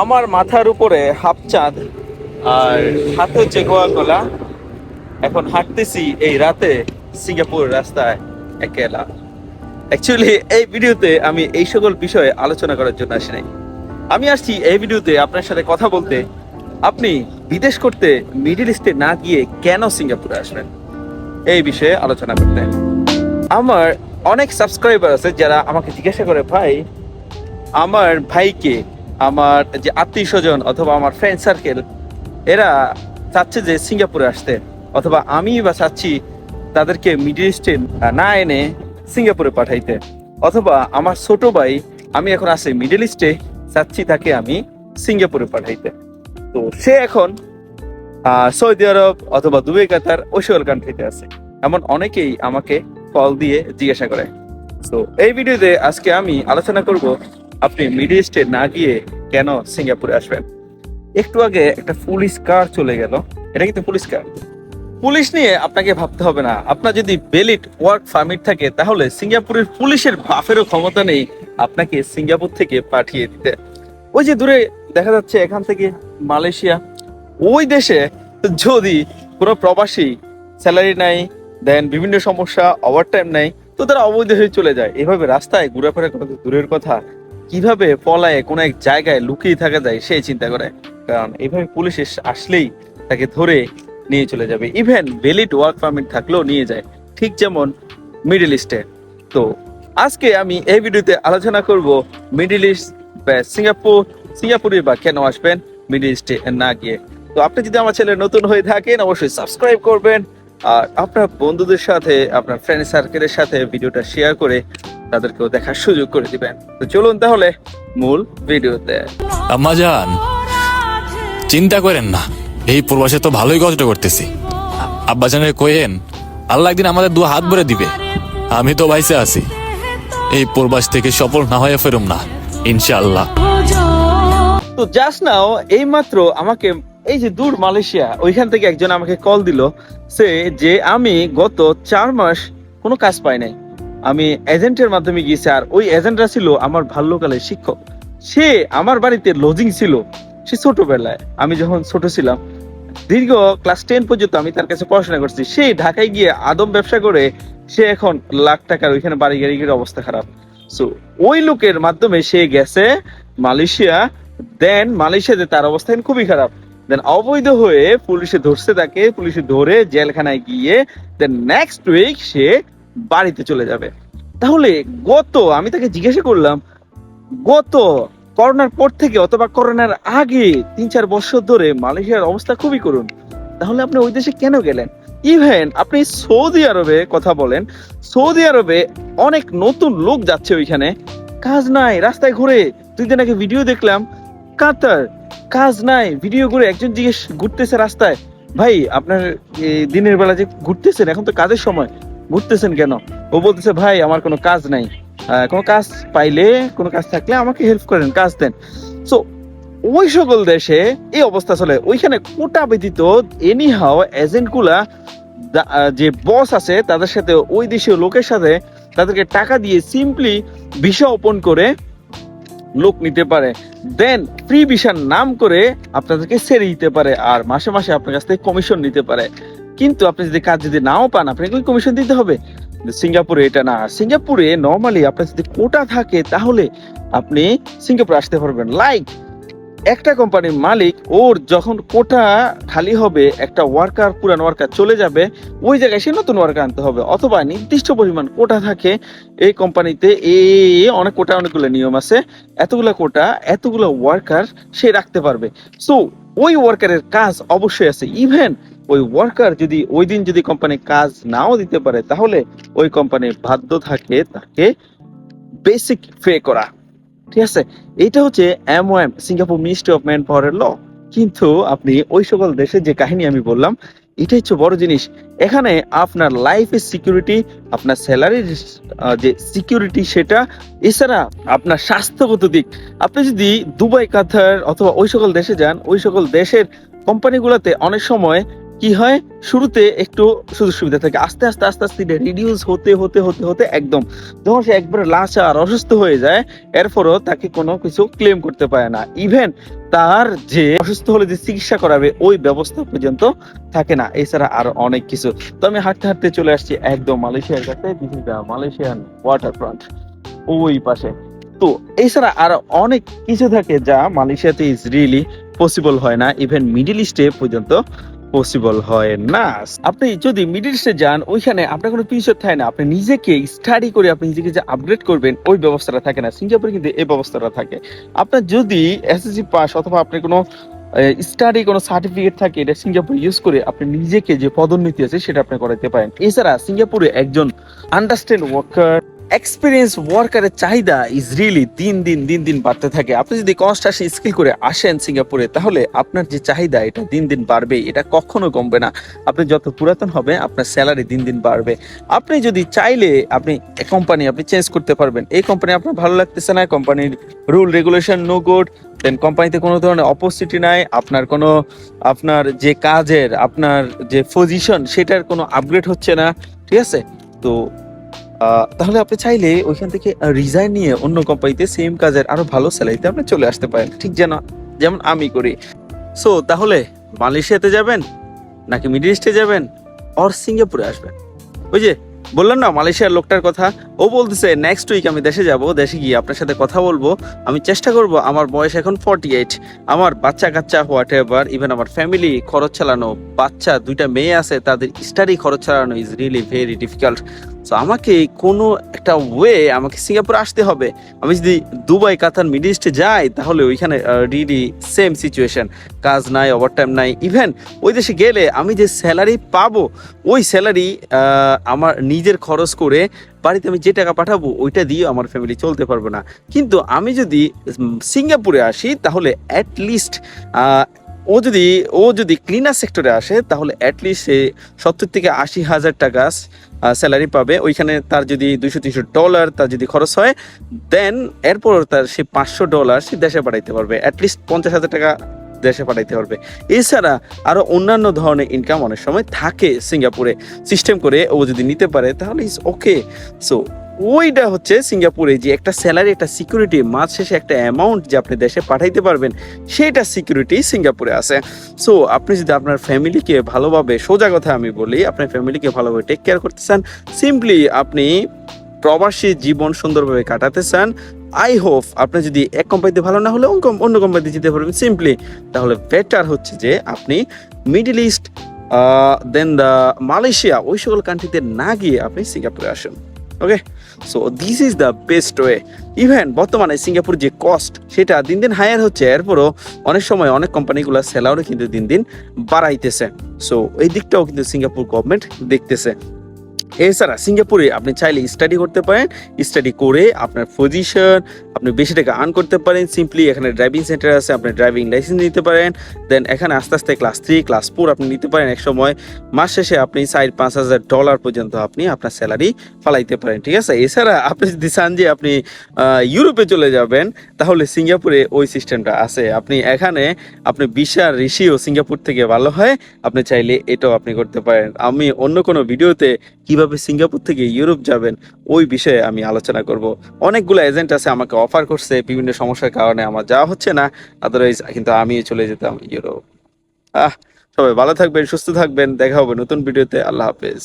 আমার মাথার উপরে হাফ চাঁদ আর হাতে হচ্ছে গোয়া গলা এখন হাঁটতেছি এই রাতে সিঙ্গাপুর রাস্তায় একেলা। অ্যাকচুয়ালি এই ভিডিওতে আমি এই সকল বিষয়ে আলোচনা করার জন্য আসি নাই আমি আসছি এই ভিডিওতে আপনার সাথে কথা বলতে। আপনি বিদেশ করতে মিডিল ইস্টে না গিয়ে কেন সিঙ্গাপুরে আসবেন? এই বিষয়ে আলোচনা করতে। আমার অনেক সাবস্ক্রাইবার আছে যারা আমাকে জিজ্ঞাসা করে, ভাই, আমার ভাইকে আমার যে আত্মীয় স্বজন অথবা আমার ফ্রেন্ড সার্কেল এরা চাচ্ছে যে সিঙ্গাপুরে আসতে। অথবা আমি বা চাচ্ছি তাদেরকে মিডিল ইস্টে না এনে সিঙ্গাপুরে পাঠাইতে। অথবা আমার ছোট ভাই, আমি এখন আছি মিডল ইস্টে চাচ্ছি তাকে আমি সিঙ্গাপুরে পাঠাইতে। তো সে এখন সৌদি আরব অথবা দুবাই, কাতার সকল কান্ট্রিতে আছে। এমন অনেকেই আমাকে কল দিয়ে জিজ্ঞাসা করে। তো এই ভিডিওতে আজকে আমি আলোচনা করব আপনি মিডল ইস্টে না গিয়ে কেন সিঙ্গাপুরে আসবেন? একটু আগে একটা পুলিশ কার চলে গেল। এটা কিন্তু পুলিশ কার? পুলিশ নিয়ে আপনাকে ভাবতে হবে না। আপনার যদি বেলিট ওয়ার্ক পারমিট থাকে, তাহলে সিঙ্গাপুরের পুলিশের বাফেরও ক্ষমতা নেই আপনাকে সিঙ্গাপুর থেকে পাঠিয়ে দিতে। ওই যে দূরে দেখা যাচ্ছে এখান থেকে মালয়েশিয়া। ওই দেশে যদি কোনো প্রবাসী স্যালারি নাই দেন বিভিন্ন সমস্যা ওভার টাইম নাই তো তারা অবৈধ হয়ে চলে যায়। এভাবে রাস্তায় ঘোরাফেরা করা দূরের কথা। কীভাবে পলায়, কোনো এক জায়গায় লুকিয়ে থাকা যায় সেই চিন্তা করে। কারণ এইভাবে পুলিশ আসলেই তাকে ধরে নিয়ে চলে যাবে। ইভেন ভ্যালিড ওয়ার্ক পারমিট থাকলেও নিয়ে যায়। ঠিক যেমন মিডল ইস্টে তো আজকে আমি এই ভিডিওতে আলোচনা করব মিডল ইস্ট বা সিঙ্গাপুর সিঙ্গাপুরে বা কেন আসবেন মিডল ইস্টে না গিয়ে। তো আপনি যদি আমার চ্যানেলে নতুন হয়ে থাকেন, অবশ্যই সাবস্ক্রাইব করবেন। আর আপনার বন্ধুদের সাথে আপনার ফ্রেন্ড সার্কেলের সাথে ভিডিওটা শেয়ার করে তাদেরকেও দেখার সুযোগ করে দিবেন। তো চলুন তাহলে মূল ভিডিওতে। আম্মা যান চিন্তা করেন না এই প্রবাসে তো ভালোই কষ্ট করতেছি। আব্বাজানের কোয়েন আল্লাহ একদিন আমাদের দু হাত ভরে দিবে। আমি তো ভাইসে আছি। এই প্রবাস থেকে সফল না হয়ে ফেরুম না ইনশাআল্লাহ। তো জাস্ট নাও এই মাত্র আমাকে এই যে দূর মালয়েশিয়া, ওইখান থেকে একজন আমাকে কল দিল সে যে আমি গত চার মাস কোনো কাজ পাই নাই। আমি এজেন্টের মাধ্যমে গিয়েছি আর ওই এজেন্টরা ছিল আমার বাল্যকালের শিক্ষক। সে আমার বাড়িতে লজিং ছিল, সে ছোটবেলায়। আমি যখন ছোট ছিলাম, দীর্ঘ ক্লাস টেন পর্যন্ত আমি তার কাছে পড়াশোনা করছি। সে ঢাকায় গিয়ে আদম ব্যবসা করে সে এখন লাখ টাকার ওইখানে বাড়ি গাড়ি গাড়ির অবস্থা খারাপ। সো ওই লোকের মাধ্যমে সে গেছে মালয়েশিয়া দেন মালয়েশিয়াতে তার অবস্থা খুবই খারাপ। দেন অবৈধ হয়ে পুলিশে ধরছে তাকে, পুলিশে ধরে জেলখানায় গিয়ে দেন নেক্সট উইক সে বাড়িতে চলে যাবে। তাহলে গত, আমি তাকে জিজ্ঞাসা করলাম, গত করোনার পর থেকে অথবা করোনার আগে তিন চার বছর ধরে মালয়েশিয়ার অবস্থা খুবই করুন তাহলে আপনি ওই দেশে কেন গেলেন? ইভেন আপনি সৌদি আরবে কথা বলেন, সৌদি আরবে অনেক নতুন লোক যাচ্ছে ওইখানে। কাজ নাই, রাস্তায় ঘুরে। দুই দিন আগে ভিডিও দেখলাম, কাতার কাজ নাই ভিডিও করে একজন জিজ্ঞেস ঘুরতেছে রাস্তায় ভাই আপনার দিনের বেলা যে ঘুরতেছেন এখন তো কাজের সময় ঘুরতেছেন কেন? ও বলতেছে ভাই আমার কোনো কাজ নাই কোনো কাজ পাইলে কোনো কাজ থাকলে আমাকে হেল্প করেন কাজ দেন। সো ওই সকল দেশে এই অবস্থা চলে। ওইখানে কোটা ব্যতীত এনি হাও এজেন্টগুলা দা- আহ, যে বস আছে তাদের সাথে ওই দেশীয় লোকের সাথে তাদেরকে টাকা দিয়ে সিম্পলি ভিসা ওপেন করে লোক নিতে পারে। দেন ফ্রি ভিসার নাম করে আপনাদেরকে ছেড়ে দিতে পারে আর মাসে মাসে আপনার কাছ থেকে কমিশন নিতে পারে। কিন্তু আপনি যদি কাজ যদি নাও পান, আপনাকে কমিশন দিতে হবে। সিঙ্গাপুরে এটা না। সিঙ্গাপুরে নর্মালি আপনার যদি কোটা থাকে, তাহলে আপনি সিঙ্গাপুরে আসতে পারবেন। লাইক একটা কোম্পানির মালিক, ওর যখন কোটা খালি হবে, একটা ওয়ার্কার পুরান ওয়ার্কার চলে যাবে, ওই জায়গায় সে নতুন ওয়ার্কার আনতে হবে। অথবা নির্দিষ্ট পরিমাণ কোটা থাকে, এই কোম্পানিতে এ অনেক কোটা, অনেকগুলো নিয়ম আছে। এতগুলো কোটা, এতগুলো ওয়ার্কার সে রাখতে পারবে। সো ওই ওয়ার্কারের কাজ অবশ্যই আছে। ইভেন ওই ওয়ার্কার যদি, ওই দিন যদি কোম্পানি কাজ নাও দিতে পারে, তাহলে ওই কোম্পানি বাধ্য থাকে তাকে বেসিক পে করা। ঠিক আছে? এটা হচ্ছে এমওএম সিঙ্গাপুর মিনিস্ট্রি অফ ম্যান পাওয়ারের ল কিন্তু আপনি ওই সকল দেশে যে কাহিনী আমি বললাম, এটাই হচ্ছে বড় জিনিস। এখানে আপনার লাইফের সিকিউরিটি আপনার স্যালারির যে সিকিউরিটি সেটা, এছাড়া আপনার স্বাস্থ্যগত দিক। আপনি যদি দুবাই, কাতার অথবা ওই সকল দেশে যান, ওই সকল দেশের কোম্পানিগুলোতে অনেক সময় কি হয়? শুরুতে একটু সুযোগ সুবিধা থাকে। আস্তে আস্তে আস্তে আস্তে রিডিউস হতে হতে হতে হতে একদম যখন সে একবারে লাচার অসুস্থ হয়ে যায়, এরপরও তাকে কোনো কিছু ক্লেম করতে পারে না। ইভেন তার যে অসুস্থ হলে যে চিকিৎসা করাবে, ওই ব্যবস্থা পর্যন্ত থাকে না। এছাড়া আরও অনেক কিছু। তো আমি হাঁটতে হাঁটতে চলে আসছি একদম মালয়েশিয়ার কাছে মালয়েশিয়ান ওয়াটার ফ্রন্ট ওই পাশে। তো এছাড়া আরও অনেক কিছু থাকে যা মালয়েশিয়াতে ইজ রিয়েলি পসিবল হয় না। ইভেন মিডিল ইস্টে পর্যন্ত পসিবল হয় না। আপনি যদি মিডিল ইস্টে যান, ওইখানে আপনার কোনো পিছর থাকে না। আপনি নিজেকে স্টাডি করে আপনি নিজেকে যে আপগ্রেড করবেন, ওই ব্যবস্থাটা থাকে না। সিঙ্গাপুরে কিন্তু এই ব্যবস্থাটা থাকে। আপনার যদি এসএসসি পাস অথবা আপনি কোনো স্টাডি কোনো সার্টিফিকেট থাকে, এটা সিঙ্গাপুর ইউজ করে আপনি নিজেকে যে পদোন্নতি আছে, সেটা আপনি করাতে পারেন। এছাড়া সিঙ্গাপুরে একজন আন্ডারস্ট্যান্ড ওয়ার্কার এক্সপিরিয়েন্স ওয়ার্কারের চাহিদা ইজ রিয়েলি দিন দিন দিন দিন বাড়তে থাকে। আপনি যদি কনস্ট্রাকশন স্কিল করে আসেন সিঙ্গাপুরে, তাহলে আপনার যে চাহিদা, এটা দিন দিন বাড়বে। এটা কখনো কমবে না। আপনি যত পুরাতন হবে আপনার স্যালারি দিন দিন বাড়বে। আপনি যদি চাইলে আপনি কোম্পানি আপনি চেঞ্জ করতে পারবেন। এই কোম্পানি আপনার ভালো লাগতেছে না কোম্পানির rule regulation no good then কোম্পানিতে কোনো ধরনের অপরচুনিটি নাই। আপনার কোনো, আপনার যে কাজের, আপনার যে পজিশন সেটার কোনো আপগ্রেড হচ্ছে না। ঠিক আছে? তো তাহলে আপনি চাইলে ওইখান থেকে রিজাইন নিয়ে অন্য কোম্পানিতে সেম কাজের আরও ভালো স্যালারিতে আপনি চলে আসতে পারেন। ঠিক যেন, যেমন আমি করি। সো তাহলে মালয়েশিয়াতে যাবেন, নাকি মিডল ইস্টে যাবেন অর সিঙ্গাপুরে আসবেন? ওই যে বললাম না, মালয়েশিয়ার লোকটার কথা। ও বলতেছে নেক্সট উইক আমি দেশে যাব, দেশে গিয়ে আপনার সাথে কথা বলব। আমি চেষ্টা করব, আমার বয়স এখন ফর্টি এইট আমার বাচ্চা কাচ্চা হোয়াট এভার ইভেন আমার ফ্যামিলি খরচ চালানো। বাচ্চা, দুইটা মেয়ে আছে, তাদের স্টাডি খরচ চালানো is really very difficult so আমাকে কোনো একটা ওয়ে আমাকে সিঙ্গাপুর আসতে হবে। আমি যদি দুবাই, কাতার, মিডল ইস্টে যাই, তাহলে ওইখানে রিলি সেম সিচুয়েশন কাজ নাই ওভারটাইম নাই। ইভেন ওই দেশে গেলে আমি যে স্যালারি পাবো, ওই স্যালারি আমার নিজের খরচ করে বাড়িতে আমি যে টাকা পাঠাবো, ওইটা দিয়ে আমার ফ্যামিলি চলতে পারবে না। কিন্তু আমি যদি সিঙ্গাপুরে আসি, তাহলে অ্যাটলিস্ট ও যদি ও যদি ক্লিনার সেক্টরে আসে, তাহলে অ্যাটলিস্ট সে সত্তর থেকে আশি হাজার টাকা স্যালারি পাবে। ওইখানে তার যদি দুইশো, তিনশো ডলার তার যদি খরচ হয় দেন এরপর তার সে পাঁচশো ডলার সে দেশে পাঠাইতে পারবে। অ্যাটলিস্ট পঞ্চাশ হাজার টাকা দেশে পাঠাইতে পারবে। এছাড়া আরও অন্যান্য ধরনের ইনকাম অনেক সময় থাকে সিঙ্গাপুরে। সিস্টেম করে ও যদি নিতে পারে, তাহলে ইজ ওকে সো ওইটা হচ্ছে সিঙ্গাপুরে যে একটা স্যালারি একটা সিকিউরিটি মাস শেষে একটা অ্যামাউন্ট যে আপনি দেশে পাঠাইতে পারবেন সেটা সিকিউরিটি সিঙ্গাপুরে আছে। সো আপনি যদি আপনার ফ্যামিলিকে ভালোভাবে, সোজা কথা আমি বলি, আপনার ফ্যামিলিকে ভালোভাবে টেক কেয়ার করতে চান সিম্পলি আপনি প্রবাসী জীবন সুন্দরভাবে কাটাতে চান আই হোপ আপনি যদি এক কোম্পানিতে ভালো না হলে অন্য কোম্পানিতে যেতে পারবেন সিম্পলি তাহলে বেটার হচ্ছে যে আপনি middle east then the Malaysia ওই সকল কান্ট্রিতে না গিয়ে আপনি সিঙ্গাপুরে আসুন। Okay so this is the best way even বর্তমানে সিঙ্গাপুর যে কস্ট সেটা দিন দিন হায়ার হচ্ছে। এরপরও অনেক সময় অনেক কোম্পানিগুলো স্যালারি কিন্তু দিন দিন বাড়াইতেছে। সো এই দিকটাও কিন্তু সিঙ্গাপুর গভর্নমেন্ট দেখতেছে। এছাড়া সিঙ্গাপুরে আপনি চাইলে স্টাডি করতে পারেন। স্টাডি করে আপনার পজিশন আপনি বেশি টাকা আর্ন করতে পারেন। সিম্পলি এখানে ড্রাইভিং সেন্টার আছে, আপনি ড্রাইভিং লাইসেন্স নিতে পারেন। দেন এখানে আস্তে আস্তে ক্লাস থ্রি ক্লাস ফোর আপনি নিতে পারেন এক সময়। মাস শেষে আপনি চার, পাঁচ হাজার ডলার পর্যন্ত আপনি আপনার স্যালারি ফালাইতে পারেন, ঠিক আছে? এছাড়া আপনি যদি চান যে আপনি ইউরোপে চলে যাবেন, তাহলে সিঙ্গাপুরে ওই সিস্টেমটা আছে। আপনি এখানে, আপনি বিশার ঋষিও সিঙ্গাপুর থেকে ভালো হয়। আপনি চাইলে এটাও আপনি করতে পারেন। আমি অন্য কোনো ভিডিওতে কীভাবে সিঙ্গাপুর থেকে ইউরোপ যাবেন, ওই বিষয়ে আমি আলোচনা করব। অনেকগুলো এজেন্ট আছে আমাকে অফার করছে, বিভিন্ন সমস্যার কারণে আমার যাওয়া হচ্ছে না আদারওয়াইজ কিন্তু আমি চলে যেতাম ইউরোপ। আহ, সবাই ভালো থাকবেন, সুস্থ থাকবেন, দেখা হবে নতুন ভিডিওতে আল্লাহ হাফেজ।